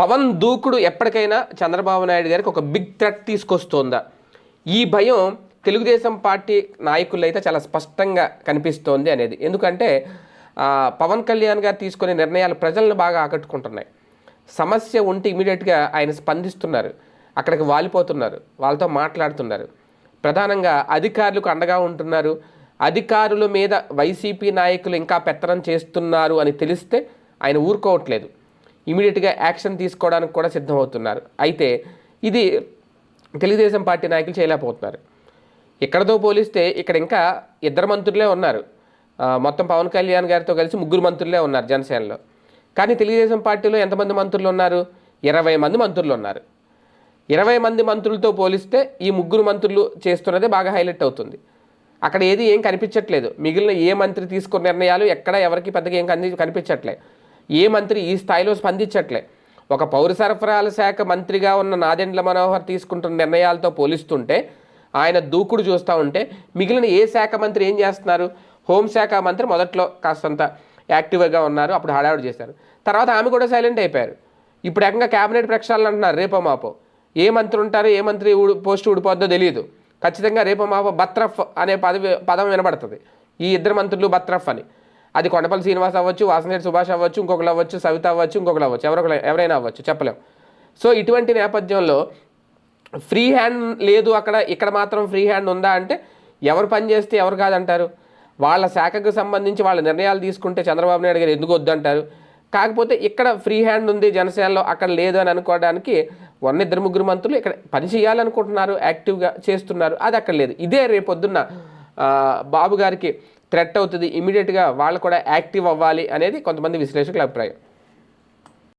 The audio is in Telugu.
పవన్ దూకుడు ఎప్పటికైనా చంద్రబాబు నాయుడు గారికి ఒక బిగ్ థ్రెట్ తీసుకొస్తోందా? ఈ భయం తెలుగుదేశం పార్టీ నాయకులైతే అయితే చాలా స్పష్టంగా కనిపిస్తోంది అనేది. ఎందుకంటే పవన్ కళ్యాణ్ గారు తీసుకునే నిర్ణయాలు ప్రజలను బాగా ఆకట్టుకుంటున్నాయి. సమస్య ఉంటే ఇమీడియట్గా ఆయన స్పందిస్తున్నారు. అక్కడికి వాలిపోతున్నారు. వాళ్ళతో మాట్లాడుతున్నారు. ప్రధానంగా అధికారులకు అండగా ఉంటున్నారు. అధికారుల మీద వైసీపీ నాయకులు ఇంకా పెత్తనం చేస్తున్నారు అని తెలిస్తే ఆయన ఊరుకోవట్లేదు. ఇమీడియట్గా యాక్షన్ తీసుకోవడానికి కూడా సిద్ధమవుతున్నారు. అయితే ఇది తెలుగుదేశం పార్టీ నాయకులు చేయలేకపోతున్నారు. ఇక్కడతో పోలిస్తే ఇక్కడ ఇంకా ఇద్దరు మంత్రులే ఉన్నారు. మొత్తం పవన్ కళ్యాణ్ గారితో కలిసి ముగ్గురు మంత్రులే ఉన్నారు జనసేనలో. కానీ తెలుగుదేశం పార్టీలో ఎంతమంది మంత్రులు ఉన్నారు? ఇరవై మంది మంత్రులు ఉన్నారు. ఇరవై మంది మంత్రులతో పోలిస్తే ఈ ముగ్గురు మంత్రులు చేస్తున్నదే బాగా హైలైట్ అవుతుంది. అక్కడ ఏది ఏం కనిపించట్లేదు. మిగిలిన ఏ మంత్రి తీసుకున్న నిర్ణయాలు ఎక్కడ ఎవరికి పెద్దగా ఏం కనిపించట్లేదు ఏ మంత్రి ఈ స్థాయిలో స్పందించట్లే. ఒక పౌర సరఫరాల శాఖ మంత్రిగా ఉన్న నాదెండ్ల మనోహర్ తీసుకుంటున్న నిర్ణయాలతో పోలిస్తుంటే ఆయన దూకుడు చూస్తూ ఉంటే మిగిలిన ఏ శాఖ మంత్రి ఏం చేస్తున్నారు? హోంశాఖ మంత్రి మొదట్లో కాస్తంత యాక్టివ్గా ఉన్నారు అప్పుడు హడావుడు చేశారు. తర్వాత ఆమె కూడా సైలెంట్ అయిపోయారు. ఇప్పుడు ఏకంగా క్యాబినెట్ ప్రక్షాళన అంటున్నారు రేపో మాపో. ఏ మంత్రి ఉంటారో ఏ మంత్రి ఊడి పోస్ట్ ఊడిపోద్దో తెలియదు ఖచ్చితంగా రేపో మాపో బత్రఫ్ అనే పదవి పదం వినబడుతుంది. ఈ ఇద్దరు మంత్రులు బత్రఫ్ అని. అది కొండపల్లి శ్రీనివాస్ అవ్వచ్చు వాసనేటి సుభాష్ అవ్వచ్చు ఇంకొకరు అవ్వచ్చు సవిత అవ్వచ్చు ఇంకొకరు అవ్వచ్చు ఎవరొకరు ఎవరైనా అవ్వచ్చు చెప్పలేం. సో ఇటువంటి నేపథ్యంలో ఫ్రీ హ్యాండ్ లేదు అక్కడ ఇక్కడ మాత్రం ఫ్రీ హ్యాండ్ ఉందా అంటే ఎవరు పని చేస్తే ఎవరు కాదంటారు? వాళ్ళ శాఖకు సంబంధించి వాళ్ళ నిర్ణయాలు తీసుకుంటే చంద్రబాబు నాయుడు గారు ఎందుకు వద్దంటారు? కాకపోతే ఇక్కడ ఫ్రీ హ్యాండ్ ఉంది జనసేనలో అక్కడ లేదు అని అనుకోవడానికి వన్ ఇద్దరు ముగ్గురు మంత్రులు ఇక్కడ పని చేయాలనుకుంటున్నారు యాక్టివ్గా చేస్తున్నారు అది అక్కడ లేదు. ఇదే రేపొద్దున్న బాబు గారికి థ్రెట్ అవుతుంది ఇమీడియట్గా వాళ్ళు కూడా యాక్టివ్ అవ్వాలి అనేది కొంతమంది విశ్లేషకుల అభిప్రాయం.